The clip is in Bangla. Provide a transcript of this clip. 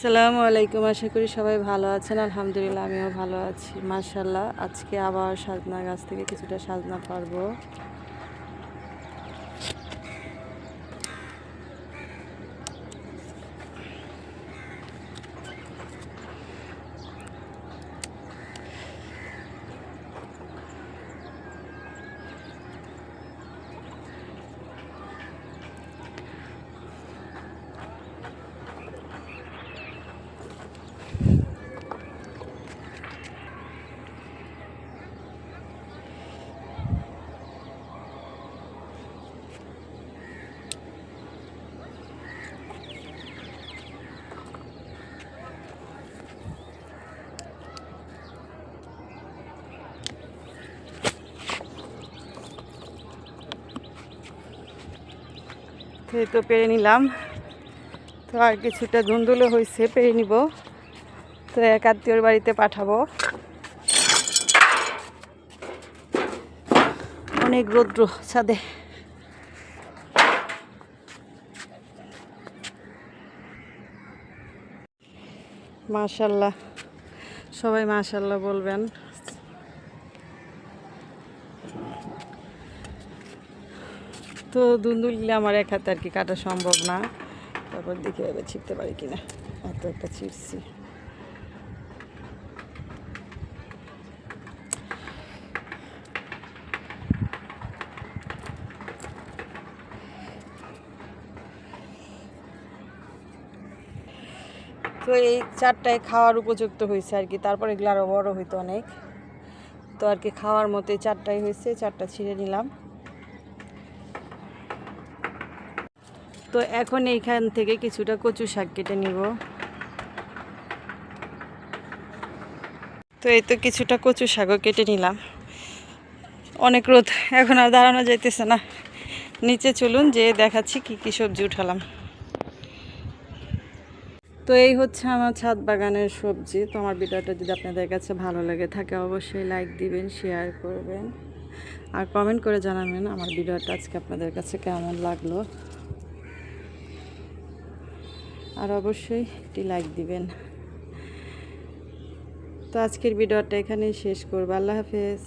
আসসালামু আলাইকুম, আশা করি সবাই ভালো আছেন। আলহামদুলিল্লাহ, আমিও ভালো আছি। মার্শাল্লাহ আজকে আবার সাজনা গাছ থেকে কিছুটা সাজনা পারব তো তো পেরে নিলাম। তো আর কিছুটা ধুন্দুলো হয়েছে পেরে নিব। তো এক আত্মীয়র বাড়িতে পাঠাবো। অনেক রৌদ্র ছাদে। মাশাল্লাহ, সবাই মাশাল্লাহ বলবেন। তো দুন্দুলিলে আমার এক হাতে আর কি কাটা সম্ভব না। তারপর দেখে এবার ছিপতে পারি কিনা। এত একটা ছিপছি তো এই চারটায় খাওয়ার উপযুক্ত হয়েছে আর কি। তারপর এগুলো আরও বড় হইতো অনেক। তো আর কি খাওয়ার মতো চারটাই হয়েছে, চারটা ছিঁড়ে নিলাম। তো এখন এইখান থেকে কিছুটা কচু শাক কেটে নিব। তো এই তো কিছুটা কচু শাকও কেটে নিলাম। অনেক রোদ, এখন আর দাঁড়ানো যাইতেছে না। নিচে চলুন যে দেখাচ্ছি কি কি সবজি উঠালাম। তো এই হচ্ছে আমার ছাদ বাগানের সবজি। তো আমার ভিডিওটা যদি আপনাদের কাছে ভালো লাগে থাকে, অবশ্যই লাইক দিবেন শেয়ার করবেন। আর কমেন্ট করে জানাবেন আমার ভিডিওটা আজকে আপনাদের কাছে কেমন লাগল। আর অবশ্যই একটি লাইক দিবেন। তো আজকের ভিডিওটা এখানেই শেষ করব। আল্লাহ হাফেজ।